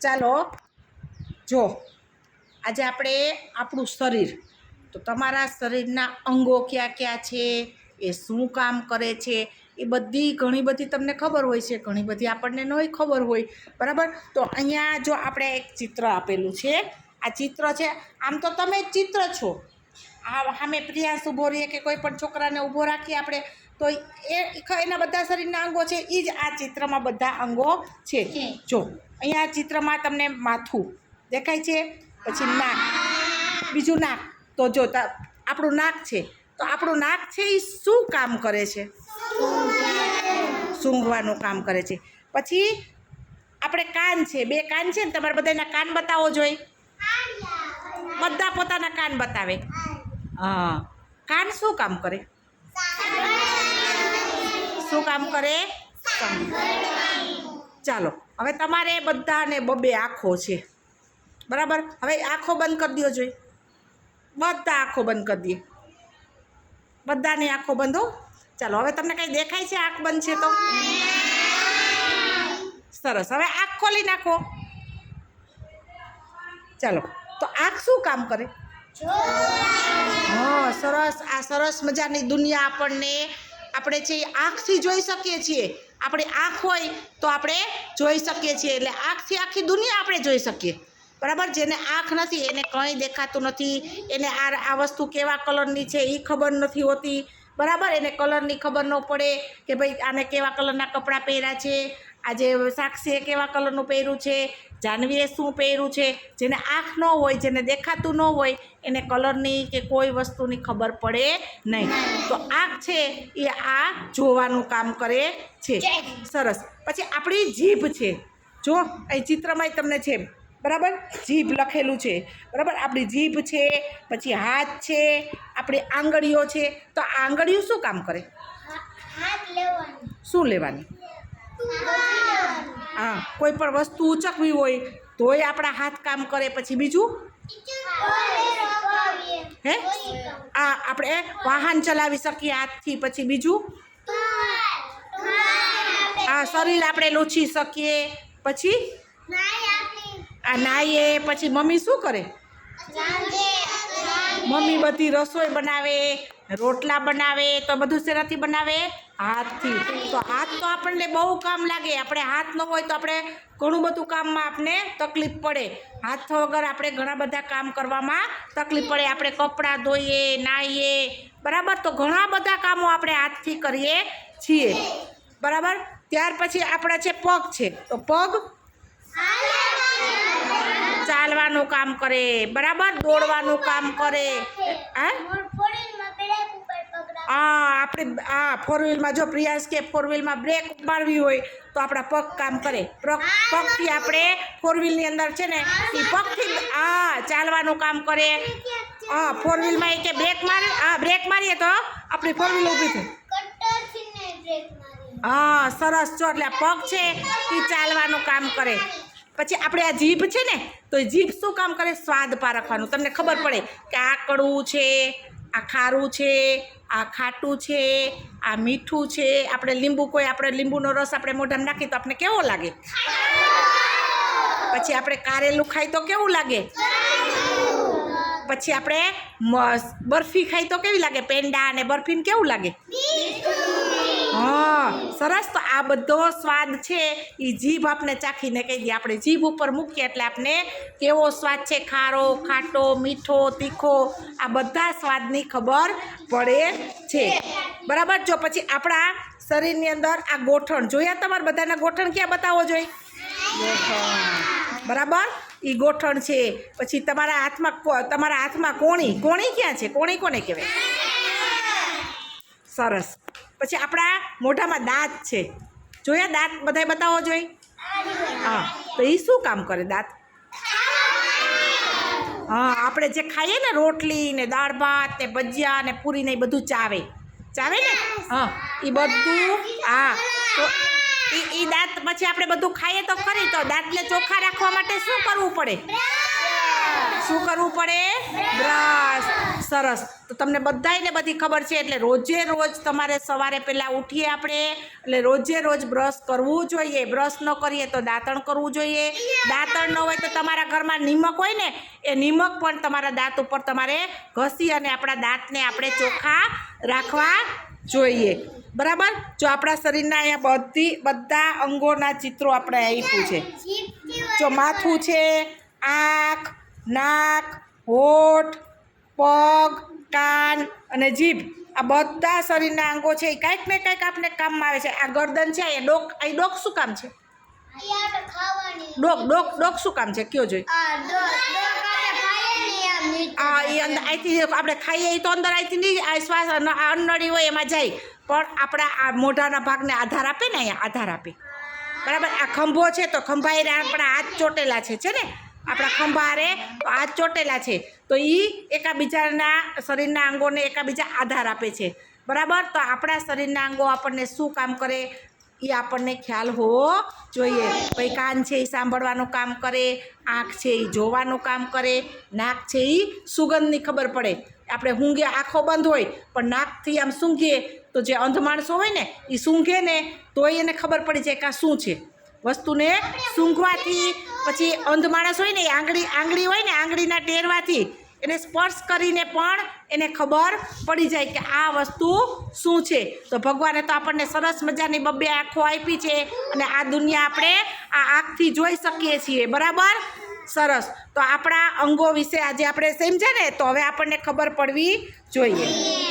ચાલો, જો, આજે આપણે આપણું શરીર, તો તમારા શરીરના અંગો ક્યાં ક્યાં છે, એ શું કામ કરે છે, એ બધી ઘણી બધી તમને ખબર હોય છે, ઘણી બધી આપણને નહીં ખબર હોય, બરાબર? તો અહીંયા જો આપણે એક ચિત્ર આપેલું છે, આ ચિત્ર છે, આમ તો તમે ચિત્ર છો. આ સામે પ્રિયાસ ઊભો રહીએ કે કોઈ પણ છોકરાને ઊભો રાખીએ આપણે? તો એ એના બધા શરીરના અંગો છે એ જ આ ચિત્રમાં બધા અંગો છે. જો અહીંયા આ ચિત્રમાં તમને માથું દેખાય છે પછી નાક બીજું નાક. તો જો આપણું નાક છે. તો આપણું નાક છે એ શું કામ કરે છે? સૂંઘવાનું કામ કરે છે. પછી આપણે કાન છે બે કાન છે ને તમારે બધાના કાન બતાવો જોઈએ બધા પોતાના કાન બતાવે. હા. કાન શું કામ કરે? શું કામ કરે? ચાલો, હવે તમારે બધાને બબે આંખો છે. બરાબર? હવે આંખો બંધ કરી દો જોઈ. બધા આંખો બંધ કરી દઈએ બધાની આંખો બંધ હો. ચાલો, હવે તમને કંઈ દેખાય છે આંખ બંધ છે તો? સરસ. હવે આંખ ખોલી નાખો. ચાલો, તો આંખ શું કામ કરે? હા, સરસ. આ સરસ મજાની દુનિયા આપણને આપણે છે એ આંખથી જોઈ શકીએ છીએ, આપણી આંખ હોય તો આપણે જોઈ શકીએ છીએ. એટલે આંખથી આખી દુનિયા આપણે જોઈ શકીએ. બરાબર? જેને આંખ નથી, એને કંઈ દેખાતું નથી. એને આ આ વસ્તુ કેવા કલરની છે એ ખબર નથી હોતી. બરાબર? એને કલરની ખબર ન પડે કે ભાઈ આને કેવા કલરના કપડાં પહેર્યા છે આજે સાક્ષીએ કેવા કલરનું પહેર્યું છે જાનવીએ શું પહેર્યું છે જેને આંખ ન હોય જેને દેખાતું ન હોય એને કલરની કે કોઈ વસ્તુની ખબર પડે નહીં. તો આંખ છે એ આ જોવાનું કામ કરે છે. સરસ. પછી આપણી જીભ છે. જો અહીં ચિત્રમાં તમને છે બરાબર? જીભ લખેલું છે. બરાબર? આપણી જીભ છે પછી હાથ છે આપણી આંગળીઓ છે. તો આ આંગળીઓ શું કામ કરે? શું લેવાની? હા, કોઈ પણ વસ્તુ ઉચકવી હોય, તોય આપણા હાથ કામ કરે, પછી બીજું? હે? આ આપણે વાહન ચલાવી શકીએ હાથથી, પછી બીજું? આ શરીર આપણે લૂછી શકીએ, પછી? આ નાઈએ, પછી મમ્મી શું કરે? મમ્મી બધી રસોઈ બનાવે, રોટલા બનાવે, તો બધું શેનાથી બનાવે? હાથથી. તો હાથ તો આપણને બહુ કામ લાગે. આપણે હાથ ન હોય તો આપણે ઘણું બધું કામમાં આપણે તકલીફ પડે. હાથ વગર આપણે ઘણા બધા કામ કરવામાં તકલીફ પડે. આપણે કપડાં ધોઈએ, નાહીએ. બરાબર? તો ઘણા બધા કામો આપણે હાથથી કરીએ છીએ. બરાબર? ત્યાર પછી આપણા છે પગ છે. તો પગ ચાલવાનું કામ કરે. બરાબર? દોડવાનું કામ કરે. હા? આપણે આ ફોર વ્હીલમાં જો પ્રિયાસ કે ફોર વ્હીલમાં બ્રેક મારવી હોય, તો આપણા પગ કામ કરે. પગ પગથી આપણે ફોર વ્હીલની અંદર છે ને એ પગથી આ ચાલવાનું કામ કરે. હા ફોર વ્હીલમાં એ કે બ્રેક મારે હા બ્રેક મારીએ તો આપણી ફોર વ્હીલ ઊભી થાય હા, સરસ. છો એટલે પગ છે એ ચાલવાનું કામ કરે. પછી આપણે આ જીભ છે ને, તો એ જીભ શું કામ કરે? સ્વાદ પારખવાનું. તમને ખબર પડે કે આ કડવું છે આ ખારું છે, આ ખાટું છે, આ મીઠું છે. આપણે લીંબુ કોઈ, આપણે લીંબુનો રસ આપણે મોઢામાં નાખીએ તો આપણે કેવો લાગે? પછી આપણે કારેલું ખાઈ તો કેવું લાગે? પછી આપણે બરફી ખાઈ તો કેવી લાગે? પેંડા અને બરફીને કેવું લાગે? સરસ તો આ બધો સ્વાદ છે. એ જીભ આપણે ચાખીને કહી દઈએ. આપણે જીભ ઉપર મૂકીએ એટલે આપણે કેવો સ્વાદ છે? ખારો ખાટો મીઠો તીખો આ બધા સ્વાદની ખબર પડે છે. બરાબર? જો પછી આપણા શરીરની અંદર આ ગોઠણ જોયા તમારે બધાના ગોઠણ ક્યાં બતાવો જોઈએ? બરાબર? એ ગોઠણ છે. પછી તમારા હાથમાં તમારા હાથમાં કોણી કોણી ક્યાં છે? કોણી કોને કહેવાય? સરસ. પછી આપણા મોઢામાં દાંત છે. જોયા દાંત બધાય બતાવો જોઈ. હા, તો એ શું કામ કરે દાંત? હા, આપણે જે ખાઈએ ને રોટલી ને દાળ ભાત ને ભજીયા ને પૂરી ને એ બધું ચાવે. ચાવે ને? હા એ બધું, હા, તો એ દાંત પછી આપણે બધું ખાઈએ તો ખરી. તો દાંતને ચોખ્ખા રાખવા માટે શું કરવું પડે? શું કરવું પડે? બ્રશ. સરસ. તો તમને બધાયને બધી ખબર છે એટલે રોજે રોજ તમારે સવારે પહેલાં ઉઠીએ આપણે. એટલે રોજે રોજ બ્રશ કરવું જોઈએ. બ્રશ ન કરીએ તો દાંતણ કરવું જોઈએ. દાંતણ ન હોય તો તમારા ઘરમાં નિમક હોય ને, એ નિમક પણ તમારા દાંત ઉપર તમારે ઘસી અને આપણા દાંતને આપણે ચોખ્ખા રાખવા જોઈએ. બરાબર? જો આપણા શરીરના અહીંયા બધી, બધા અંગોના ચિત્રો આપણે આપ્યું છે. જો માથું છે, આંખ નાક હોઠ પગ કાન અને જીભ. આ બધા શરીરના અંગો છે એ કાંઈક ને કાંઈક આપણે કામમાં આવે છે. આ ગરદન છે એ ડોક એ ડોક શું કામ છે? ડોક ડોક ડોક શું કામ છે? કયો જોઈ આ એ અંદર અહીંથી આપણે ખાઈએ એ તો અંદર અહીંથી નહીં આ શ્વાસ અન- અન્નળી હોય એમાં જાય. પણ આપણા આ મોઢાના ભાગને આધાર આપે ને અહીંયા? આધાર આપે. બરાબર? આ ખંભો છે તો ખંભા એ આપણા હાથ ચોટેલા છે. છે ને? આપણા ખંભા રે તો હાથ ચોટેલા છે. તો એ એકાબીજાના શરીરના અંગોને એકાબીજા આધાર આપે છે. બરાબર? તો આપણા શરીરના અંગો આપણને શું કામ કરે? એ આપણને ખ્યાલ હોવો જોઈએ. ભાઈ કાન છે એ સાંભળવાનું કામ કરે, આંખ છે એ જોવાનું કામ કરે, નાક છે એ સુગંધની ખબર પડે. આપણે ઊંઘે આંખો બંધ હોય, પણ નાકથી આમ સૂંઘીએ તો જે અંધ માણસો હોય ને એ સૂંઘે ને તોય એને ખબર પડી જાય કે આ શું છે. વસ્તુને સૂંઘવાથી પછી અંધ માણસ હોય ને, એ આંગળી આંગળી હોય ને, આંગળીના ટેરવાથી એને સ્પર્શ કરીને પણ એને ખબર પડી જાય કે આ વસ્તુ શું છે. તો ભગવાને તો આપણને સરસ મજાની બબ્બે આંખો આપી છે અને આ દુનિયા આપણે આ આંખથી જોઈ શકીએ છીએ. બરાબર? સરસ. તો આપણા અંગો વિશે આજે આપણે સમજે ને, તો હવે આપણને ખબર પડવી જોઈએ.